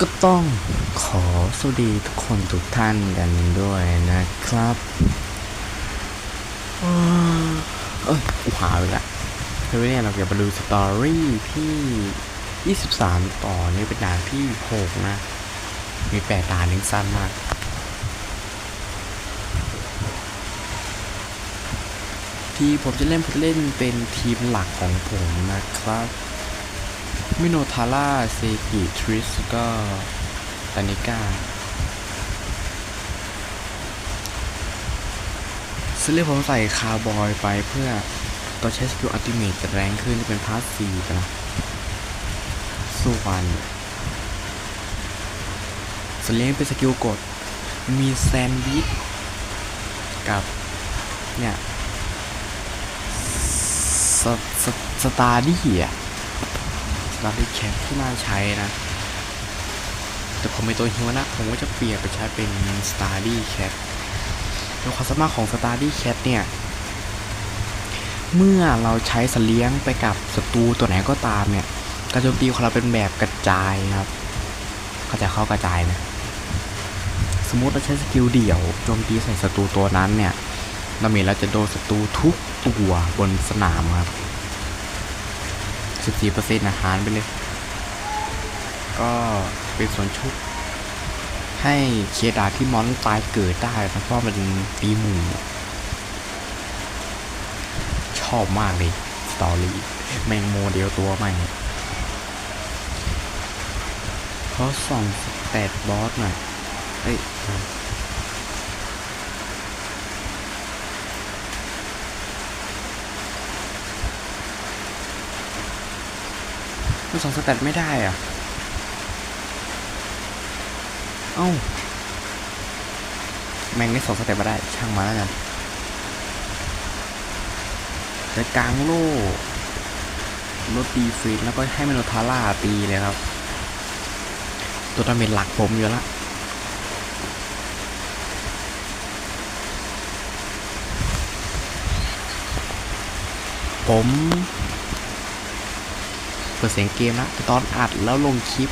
ก็ต้องขอสวัสดีทุกคนทุกท่านกันด้วยนะครับเอ้ยกูหาไปละคือเนี่ยเราจะมาดูสตอรี่ที่ 23 ต่อนี่เป็นด่านที่ 6 นะ มีแปดด่านนึงสั้นมาก ที่ผมจะเล่นผมเล่นเป็นทีมหลักของผมนะครับ มิโนทาร่าเซกิทริสก็ตานิก้าซึ่งเรียกผมใส่คาร์บอยไปเพื่อตัวใช้สกิลอัลติเมทจะแรงขึ้นจะเป็นพาสซีฟนะส่วนสเลียงเป็นสกิลกด มีแซนด์วิชกับเนี่ยสสสตาร์ดี้อะ สตาร์ดี้แคปที่น่าใช้นะ แต่ผมเป็นตัวฮิวนะ ผมก็จะเปลี่ยนไปใช้เป็น s t a r d y Cat โดยความสามารถของ s t a r d y Cat เนี่ย เมื่อเราใช้สเลี้ยงไปกับศัตรูตัวไหนก็ตามเนี่ยการโจมตีของเราเป็นแบบกระจายครับเข้าใจเข้ากระจายนะ สมมติเราใช้สกิลเดี่ยวโจมตีใส่ศัตรูตัวนั้นเนี่ยดาเมจเราจะโดนศัตรูทุกตัวบนสนามครับ 14%อาหารไปเลย ก็เป็นส่วนชุบให้เคดาที่มอนตายเกิดได้นะเพราะมันตีหมูชอบมากเลยสตอรี่แมงโมเดลตัวใหม่เพราะส่องสแตทบอสหน่อยเอ้ย มันส่องสแตทไม่ได้อะ เอ้า แม่งได้สองสเต็ปมาได้ ช่างมาแล้วกันจะกลางโล่ลดตีฟีดแล้วก็ให้เมโนทาร่าตีเลยครับ ตัวดาเมจหลักผมอยู่ละผม ปิดเสียงเกมละแต่ตอนอัดแล้วลงคลิป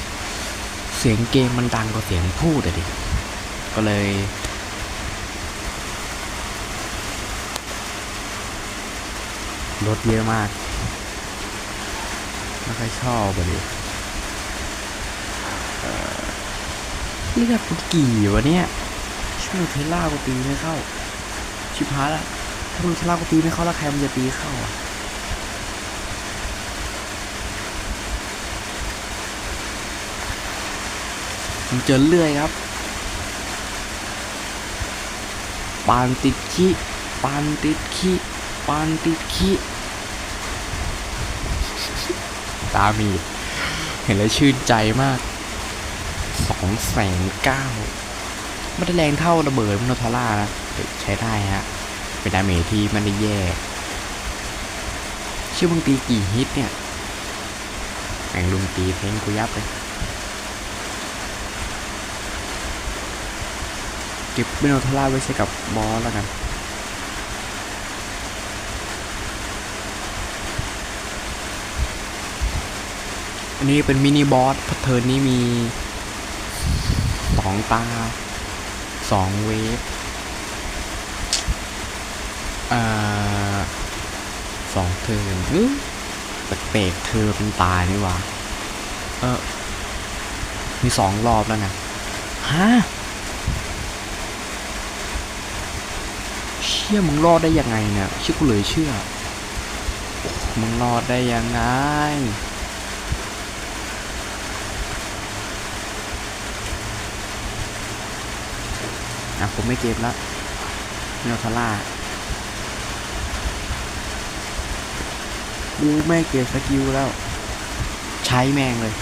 เสียงเกมมันดังกว่าเสียงพูดอะดิ ก็เลย ลดเยอะมาก ไม่ค่อยชอบอะดิเอ่อเลือดกูกี่วะเนี่ยช่วยเทล่ากูตีไม่เข้า ชิบหายละถ้ามึงเทล่ากูตีไม่เข้าแล้วใครมันจะตีเข้าอะ เจอเลื่อยครับปานติดขี้ปานติดขี้ปานติดขี้ตามี เห็นแล้วชื่นใจมากสองแสนเก้าไม่ได้แรงเท่าระเบิดมโนทาร่านะใช้ได้ฮะ เป็นดาเมจที่มันได้แย่ ชื่อมึงตีกี่ฮิตเนี่ยแม่งลุมตีเพ้งกูยับเลย เก็บเมโนทาร่าไว้ใช้กับบอสแล้วกันอันนี้เป็นมินิบอสพัทเทิร์นนี้มีสองตาสองเวฟอ่าสองเทิร์นอื้อแปลกๆเธอเป็นตายนี่หว่า เออ มีสองรอบแล้วนะฮะ ชื่อมึงรอดได้ยังไงเนี่ยเชื่อกูเลยเชื่อมึงรอดได้ยังไงอะผมไม่เก็บแล้วเนลทาร่ากูไม่เก็บสกิลแล้ว ใช้แม่งเลย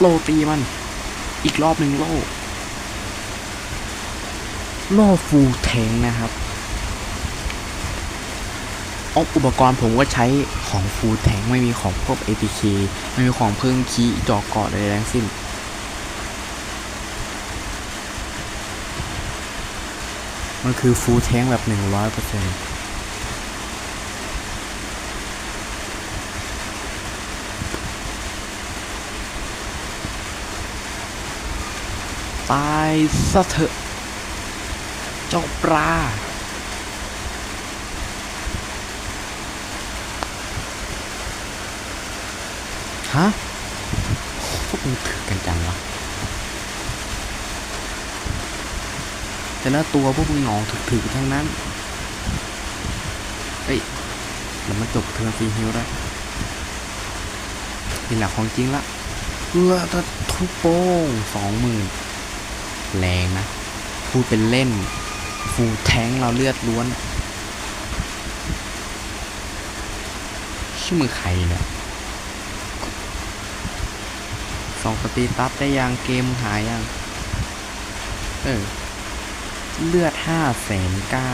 โลตีมัน อีกรอบหนึ่งโล่ โล่ฟูลแทงนะครับออุปกรณ์ผมก็ใช้ของฟูลแทงไม่มีของพวก ATK ไม่มีของเพิ่งคีจอกเกาะใดๆทั้งสิ้นมันคือฟูลแทงแบบ 100%เตายซะเถอะ เจ้าปลา ฮะพวกมึงถือกันจังวะแต่ละตัวพวกมึงหนองถือๆทั้งนั้นเฮ้ยเดี๋ยวมันจบเทิร์ฟีฮิวได้นี่แหละของจริงละเพื่อตะทุบโป้งสองหมื่น แรงนะ พูดเป็นเล่น ฟูแทงเราเลือดล้วน ชื่อมือใครเนี่ยสองสตีตัสได้ยังเกมหายยัง เออ เลือดห้าแสนเก้า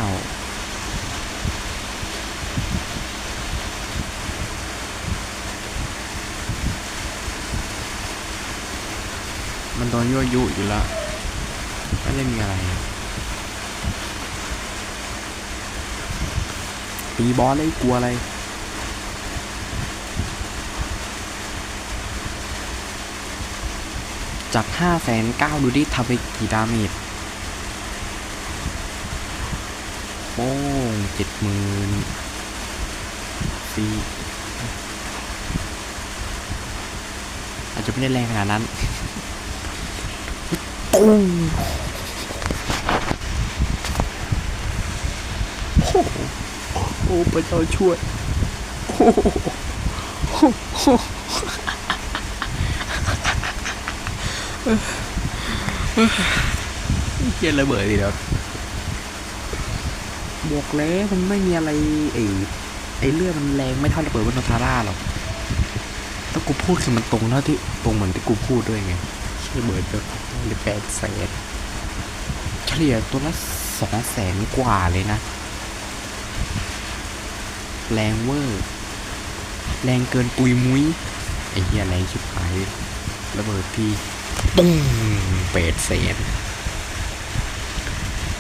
มันโดนยั่วยุอยู่แล้ว ไม่ได้มีอะไรตีบอสเลยกลัวอะไรจากห้าแสนเก้าดูดิทำไปกี่ดาเมจโป้งเจ็ดหมื่นสี่อาจจะไม่ได้แรงขนาดนั้นตุ้งโอ้โห โอ้พระเจ้าช่วยโอ้โหโอ้โหเฮียระเบิดดิเดี๋ยวบอกแล้วมันไม่มีอะไรไอ้ไอ้เลือดมันแรงไม่เท่าระเบิดบนนทาร่าหรอกถ้ากูพูดคือมันตรงเท่าที่ตรงเหมือนที่กูพูดด้วยไงระเบิดจะหรือแปดแสนเฉลี่ยตัวละสองแสนกว่าเลยนะ แรงเวอร์ แรงเกินปุยมุ้ย ไอ้เหี้ยแรงชิบหายระเบิดทีปุ้งเปดเศษ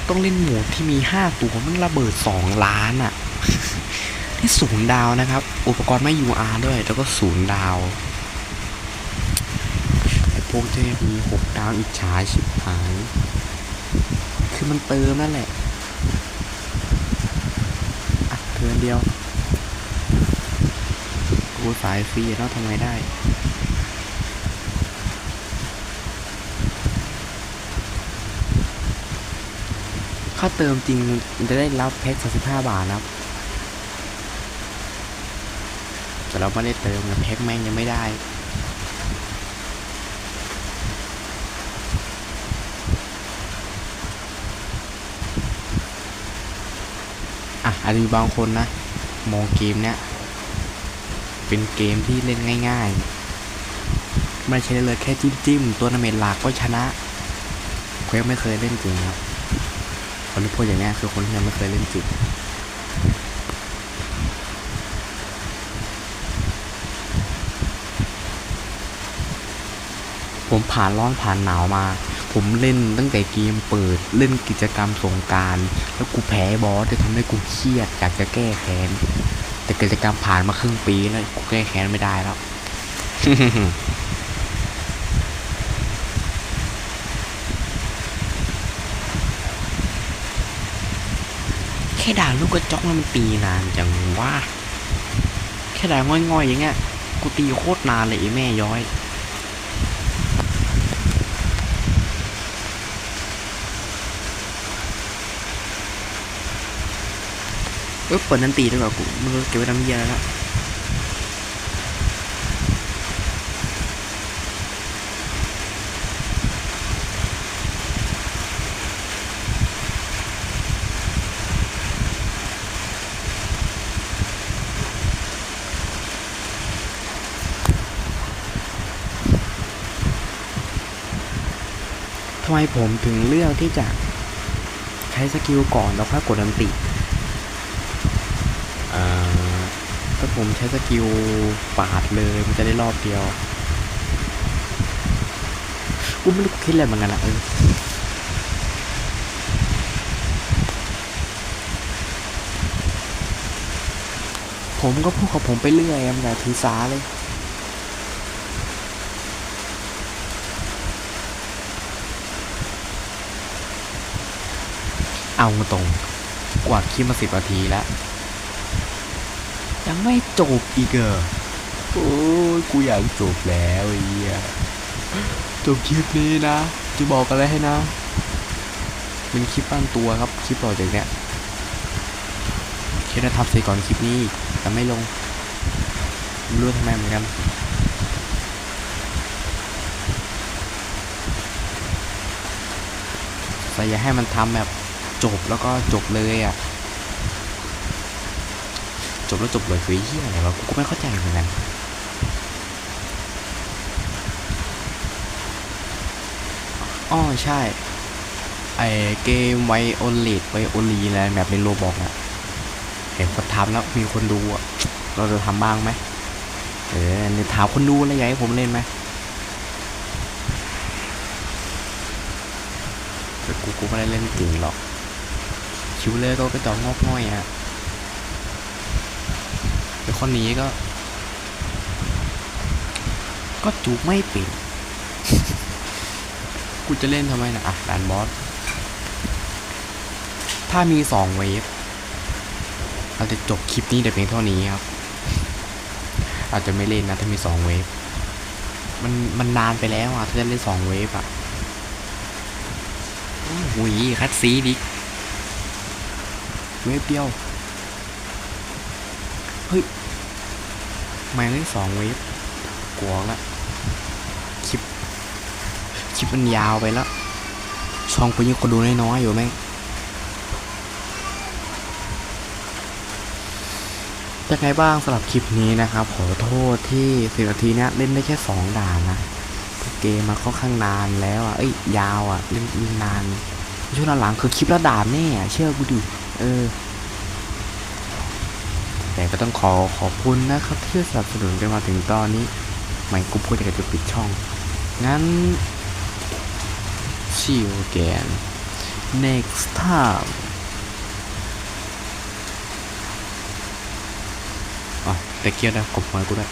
ต้องเล่นโหมดที่มีห้าตัวมันระเบิดสองล้านอะ่ะนี่ศูนย์ดาวนะครับ อุปกรณ์ไม่ UR ด้วย แล้วก็ศูนย์ดาวไอ้พวกเทพมีหกดาวอิจฉาชิบหาย คือมันเติมนั่นแหละอะเทินเดียว กูสายฟรีแล้วทำไงได้ถ้าเติมจริงมันจะได้รับแพ็ก35 บาทนะครับ แต่เราไม่ได้เติมนะแพ็กแม่งยังไม่ได้อะอาจจะมีบางคนนะ มองเกมเนี้ย เป็นเกมที่เล่นง่ายๆ ไม่ใช่เลยแค่จิ้มจิ้มๆตัวนาเมจหลักก็ชนะเขายังไม่เคยเล่นจริงครับคนที่พูดอย่างนี้คือคนที่ยังไม่เคยเล่นจริงผมผ่านร้อนผ่านหนาวมา ผมเล่นตั้งแต่เกมเปิดเล่นกิจกรรมสงการ แล้วกูแพ้บอสจะทำให้กูเครียดอยากจะแก้แค้น แต่กิจกรรมผ่านมาครึ่งปีแล้วกูแก้แค้นไม่ได้แล้วแค่ด่าลูกกระจอกมันตีนานจังว่า แค่ด่าง่อยๆอย่างเงี้ยกูตีโคตรนานเลยไอ้แม่ย้อย เออเปิดนันตีดีกว่ากูมึงเก็บไว้ทำเยี่ยแล้วทำไมผมถึงเลือกที่จะใช้สกิลก่อนแล้วค่อยกดอันติ ผมใช้สกิลปาดเลยมันจะได้รอบเดียวกูไม่รู้คิดอะไรเหมือนกันอะเออผมก็พูดกับผมไปเรื่อยมันอย่าถือสาเลย เอาตรงกว่าคลิปมาสิบนาทีแล้ว ยังไม่จบอีกเหรอโอ้ยกูอยากจบแล้วไอ้เหี้ยจบคลิปนี้นะ จะบอกอะไรให้นะเป็นคลิปบ้านตัวครับคลิปต่อจากเนี้ยแค่ได้ทับเสร็จก่อนคลิปนี้แต่ไม่ลงรู้ทำไมเหมือนกันแต่อย่าให้มันทำแบบจบแล้วก็จบเลยอะ บแล้วจบเลยคือเฮียอะไรวะกูก็ไม่เข้าใจเหมือนกันอ๋อใช่ ไอเกมไวโอเลตไวโอลีอะไรแบบในโรบอกอะเห็นคนทำแล้วมีคนดูอะเราจะทำบ้างไหมเออในถามคนดูอะไรอยากให้ผมเล่นไหมแต่กูกูไม่ได้เล่นเก่งหรอกชิวเลยก็กระจอกงอกง่อยอะ แต่คนนี้ก็ ก็จูบไม่เป็นกูจะเล่นทำไมนะอะด่านบอส ถ้ามีสองเวฟเราจะจบคลิปนี้แต่เพียงเท่านี้ครับ อาจจะไม่เล่นนะถ้ามีสองเวฟ มันมันนานไปแล้วอะถ้าจะเล่นสองเวฟอะโอ้โหคัดซีดิเวฟเดียว เฮ้ยแม่งเล่นสองเวฟกลัวละคลิป คลิปมันยาวไปแล้วช่องกูยังคนดูน้อยๆอยู่แม่งเป็นไงบ้างสำหรับคลิปนี้นะครับขอโทษที่สิบนาทีเนี้ยเล่นได้แค่สองด่านนะเกมมาค่อนข้างนานแล้วอะเอ้ยยาวอะเล่นนานช่วงหลังคือคลิปละด่านแน่เชื่อกูดิเออ แต่ก็ต้องขอขอบคุณนะครับที่สนับสนุนกันมาถึงตอนนี้ไม่กูพูดอยากจะปิดช่อง งั้น see you again next time อ๋อแต่เกียร์นะกบหัวกูด้วย